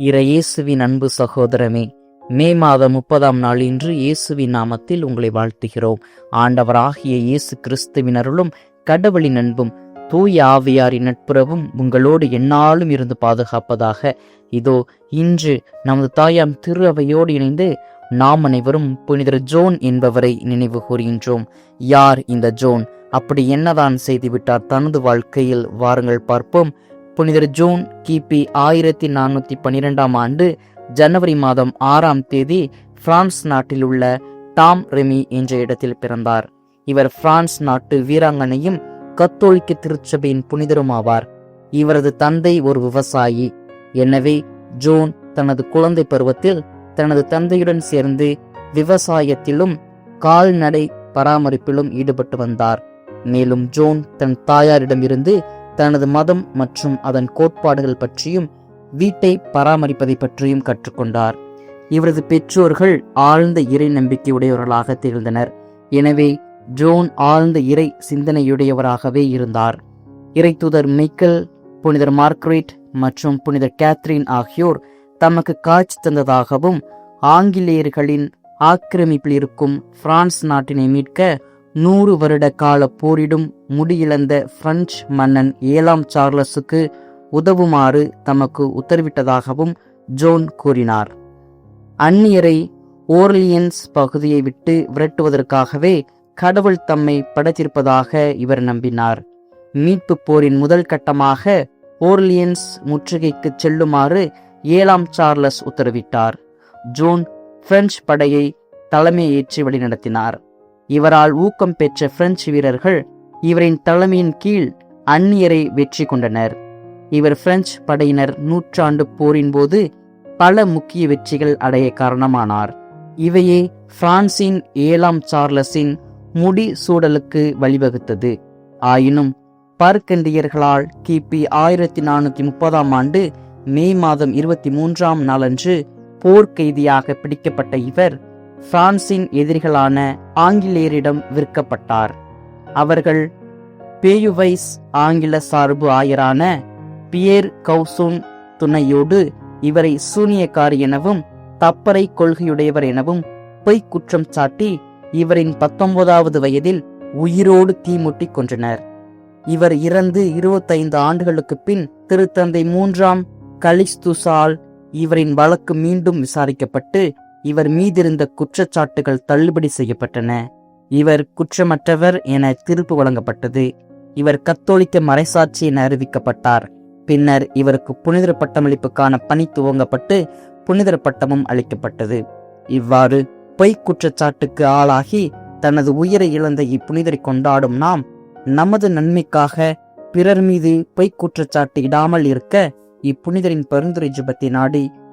இறையேசுவின் அன்பு சகோதரமே மே மாதம் முப்பதாம் நாள் இன்று இயேசுவின் நாமத்தில் உங்களை வாழ்த்துகிறோம். ஆண்டவராகிய இயேசு கிறிஸ்துவின் அருளும் கடவுளின் அன்பும் தூய ஆவியாரின் நட்புறவும் உங்களோடு எந்நாளும் இருந்து பாதுகாப்பதாக. இதோ இன்று நமது தாயாம் திரு அவையோடு இணைந்து நாம் அனைவரும் புனிதர் ஜோன் என்பவரை நினைவு கூறுகின்றோம். யார் இந்த ஜோன்? அப்படி என்னதான் செய்துவிட்டார் தனது வாழ்க்கையில்? வாருங்கள் பார்ப்போம். புனிதர் ஜூன் கிபி ஆயிரத்தி நானூத்தி பன்னிரெண்டாம் ஆண்டு ஜனவரி மாதம் ஆறாம் தேதி பிரான்ஸ் நாட்டில் உள்ள டாம் ரெமி என்ற இடத்தில் பிறந்தார். இவர் பிரான்ஸ் நாட்டு வீராங்கனையும் கத்தோலிக்க திருச்சபையின் புனிதரும் ஆவார் இவரது தந்தை ஒரு விவசாயி. எனவே ஜோன் தனது குழந்தை பருவத்தில் தனது தந்தையுடன் சேர்ந்து விவசாயத்திலும் கால்நடை பராமரிப்பிலும் ஈடுபட்டு வந்தார். மேலும் ஜோன் தன் தாயாரிடமிருந்து தனது மதம் மற்றும் அதன் கோட்பாடுகள் பற்றியும் வீட்டை பராமரிப்பதை பற்றியும் கற்றுக்கொண்டார். இவரது பெற்றோர்கள் ஆழ்ந்த இறை நம்பிக்கையுடையவர்களாக திகழ்ந்தனர். எனவே ஜோன் ஆழ்ந்த இறை சிந்தனையுடையவராகவே இருந்தார். இறைத்துதர் மைக்கேல் புனிதர் மார்க்ரேட் மற்றும் புனிதர் கேத்ரின் ஆகியோர் தமக்கு காட்சி தந்ததாகவும் ஆங்கிலேயர்களின் ஆக்கிரமிப்பில் இருக்கும் பிரான்ஸ் நாட்டினை மீட்க நூறு வருட கால போரிடும் முடியிழந்த பிரெஞ்சு மன்னன் ஏழாம் சார்லஸுக்கு உதவுமாறு தமக்கு உத்தரவிட்டதாகவும் ஜோன் கூறினார். அந்நியரை ஓர்லியன்ஸ் பகுதியை விட்டு விரட்டுவதற்காகவே கடவுள் தம்மை படைத்திருப்பதாக இவர் நம்பினார். மீட்பு போரின் முதல் கட்டமாக ஓர்லியன்ஸ் முற்றுகைக்கு செல்லுமாறு ஏழாம் சார்லஸ் உத்தரவிட்டார். ஜோன் பிரெஞ்சு படையை தலைமையேற்று வழிநடத்தினார். இவரால் ஊக்கம் பெற்ற பிரெஞ்சு வீரர்கள் இவரின் தலைமையின் கீழ் அந்நியரை வெற்றி கொண்டனர். இவர் பிரெஞ்சு படையினர் நூற்றாண்டு போரின் போது பல முக்கிய வெற்றிகள் அடைய காரணமானார். இவையே பிரான்சின் ஏழாம் சார்லஸின் முடி சூடலுக்கு வழிவகுத்தது. ஆயினும் பார்க்கண்டியர்களால் கிபி ஆயிரத்தி நானூத்தி முப்பதாம் ஆண்டு மே மாதம் இருபத்தி மூன்றாம் நாளன்று போர்க்கைதியாக பிடிக்கப்பட்ட இவர் பிரான்சின் எதிரிகளான ஆங்கிலேயரிடம் விற்கப்பட்டார். அவர்கள் பேயுவைஸ் ஆங்கில சார்பு ஆயரான பியேர் கவுசூன் துணையோடு இவரை சூனியக்காரி எனவும் தப்பறை கொள்கையுடையவர் எனவும் பொய் குற்றம் சாட்டி இவரின் பத்தொன்பதாவது வயதில் உயிரோடு தீமுட்டி கொன்றனர். இவர் இறந்து இருபத்தைந்து ஆண்டுகளுக்கு பின் திருத்தந்தை மூன்றாம் கலிஸ்துசால் இவரின் வழக்கு மீண்டும் விசாரிக்கப்பட்டு இவர் மீதிருந்த குற்றச்சாட்டுகள் தள்ளுபடி செய்யப்பட்டன. இவர் குற்றமற்றவர் என தீர்ப்பு வழங்கப்பட்டது. இவர் கத்தோலிக்க மறைசாட்சி என அறிவிக்கப்பட்டார். பின்னர் இவருக்கு புனிதர் பட்டமளிப்புக்கான பணி துவங்கப்பட்டு புனிதர் பட்டமும் அளிக்கப்பட்டது. இவ்வாறு பொய் குற்றச்சாட்டுக்கு ஆளாகி தனது உயிரை இழந்த இப்புனிதரை கொண்டாடும் நாம் நமது நன்மைக்காக பிறர் மீது பொய் குற்றச்சாட்டு இடாமல் இருக்க இப்புனிதரின் பரிந்துரை ஜபத்தை நாடி